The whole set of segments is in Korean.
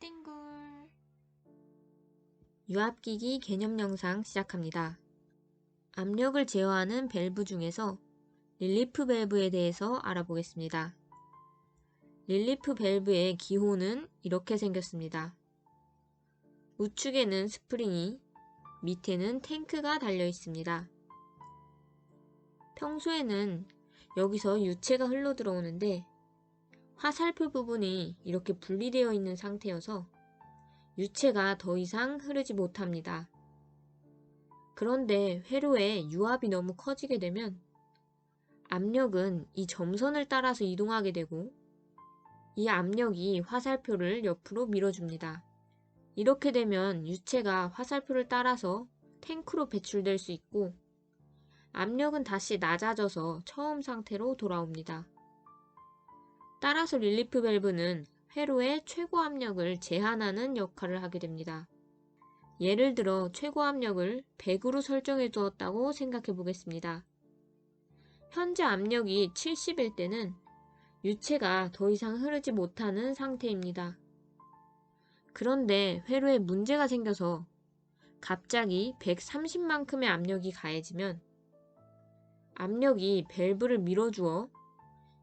땡굴 유압기기 개념 영상 시작합니다. 압력을 제어하는 밸브 중에서 릴리프 밸브에 대해서 알아보겠습니다. 릴리프 밸브의 기호는 이렇게 생겼습니다. 우측에는 스프링이, 밑에는 탱크가 달려 있습니다. 평소에는 여기서 유체가 흘러 들어오는데 화살표 부분이 이렇게 분리되어 있는 상태여서 유체가 더 이상 흐르지 못합니다. 그런데 회로에 유압이 너무 커지게 되면 압력은 이 점선을 따라서 이동하게 되고 이 압력이 화살표를 옆으로 밀어줍니다. 이렇게 되면 유체가 화살표를 따라서 탱크로 배출될 수 있고 압력은 다시 낮아져서 처음 상태로 돌아옵니다. 따라서 릴리프 밸브는 회로의 최고 압력을 제한하는 역할을 하게 됩니다. 예를 들어 최고 압력을 100으로 설정해 두었다고 생각해 보겠습니다. 현재 압력이 70일 때는 유체가 더 이상 흐르지 못하는 상태입니다. 그런데 회로에 문제가 생겨서 갑자기 130만큼의 압력이 가해지면 압력이 밸브를 밀어주어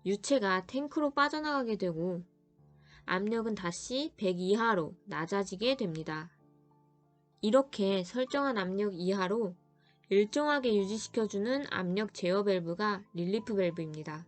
유체가 탱크로 빠져나가게 되고 압력은 다시 100 이하로 낮아지게 됩니다. 이렇게 설정한 압력 이하로 일정하게 유지시켜주는 압력 제어 밸브가 릴리프 밸브입니다.